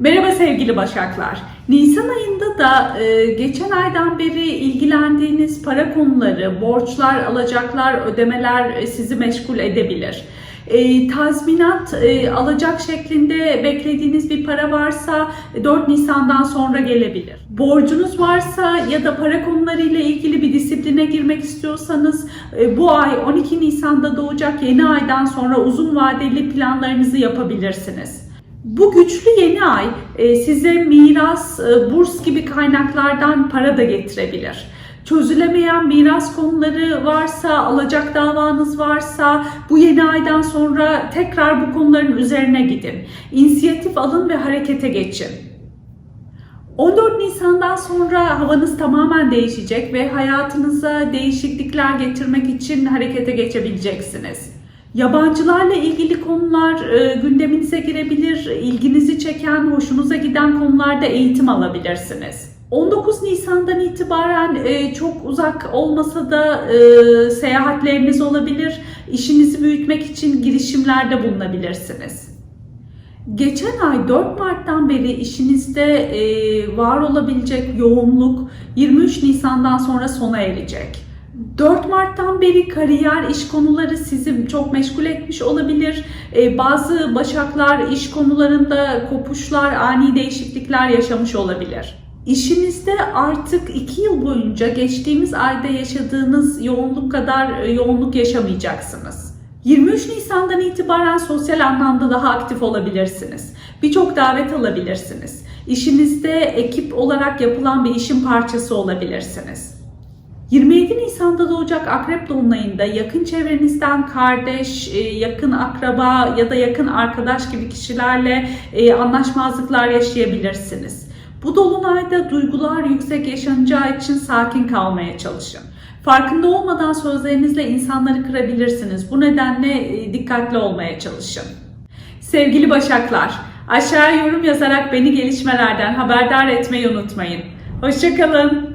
Merhaba sevgili Başaklar. Nisan ayında da e, geçen aydan beri ilgilendiğiniz para konuları, borçlar, alacaklar, ödemeler e, sizi meşgul edebilir. E, tazminat e, alacak şeklinde beklediğiniz bir para varsa e, 4 Nisan'dan sonra gelebilir. Borcunuz varsa ya da para konularıyla ilgili bir disipline girmek istiyorsanız e, bu ay 12 Nisan'da doğacak yeni aydan sonra uzun vadeli planlarınızı yapabilirsiniz. Bu güçlü yeni ay e, size miras, e, burs gibi kaynaklardan para da getirebilir. Çözülemeyen miras konuları varsa, alacak davanız varsa bu yeni aydan sonra tekrar bu konuların üzerine gidin. İnisiyatif alın ve harekete geçin. 14 Nisan'dan sonra havanız tamamen değişecek ve hayatınıza değişiklikler getirmek için harekete geçebileceksiniz. Yabancılarla ilgili konular e, gündeminize girebilir, ilginizi çeken, hoşunuza giden konularda eğitim alabilirsiniz. 19 Nisan'dan itibaren e, çok uzak olmasa da e, seyahatleriniz olabilir, işinizi büyütmek için girişimlerde bulunabilirsiniz. Geçen ay 4 Mart'tan beri işinizde e, var olabilecek yoğunluk 23 Nisan'dan sonra sona erecek. 4 Mart'tan beri kariyer, iş konuları sizi çok meşgul etmiş olabilir. E, bazı başaklar iş konularında kopuşlar, ani değişiklikler yaşamış olabilir. İşinizde artık 2 yıl boyunca geçtiğimiz ayda yaşadığınız yoğunluk kadar e, yoğunluk yaşamayacaksınız. 23 Nisan'dan itibaren sosyal anlamda daha aktif olabilirsiniz. Birçok davet alabilirsiniz. İşinizde ekip olarak yapılan bir işin parçası olabilirsiniz. 27 Nisan'da doğacak Akrep Dolunay'ında yakın çevrenizden kardeş, e, yakın akraba ya da yakın arkadaş gibi kişilerle e, anlaşmazlıklar yaşayabilirsiniz. Bu dolunayda duygular yüksek yaşanacağı için sakin kalmaya çalışın. Farkında olmadan sözlerinizle insanları kırabilirsiniz. Bu nedenle e, dikkatli olmaya çalışın. Sevgili Başaklar, aşağıya yorum yazarak beni gelişmelerden haberdar etmeyi unutmayın. Hoşçakalın.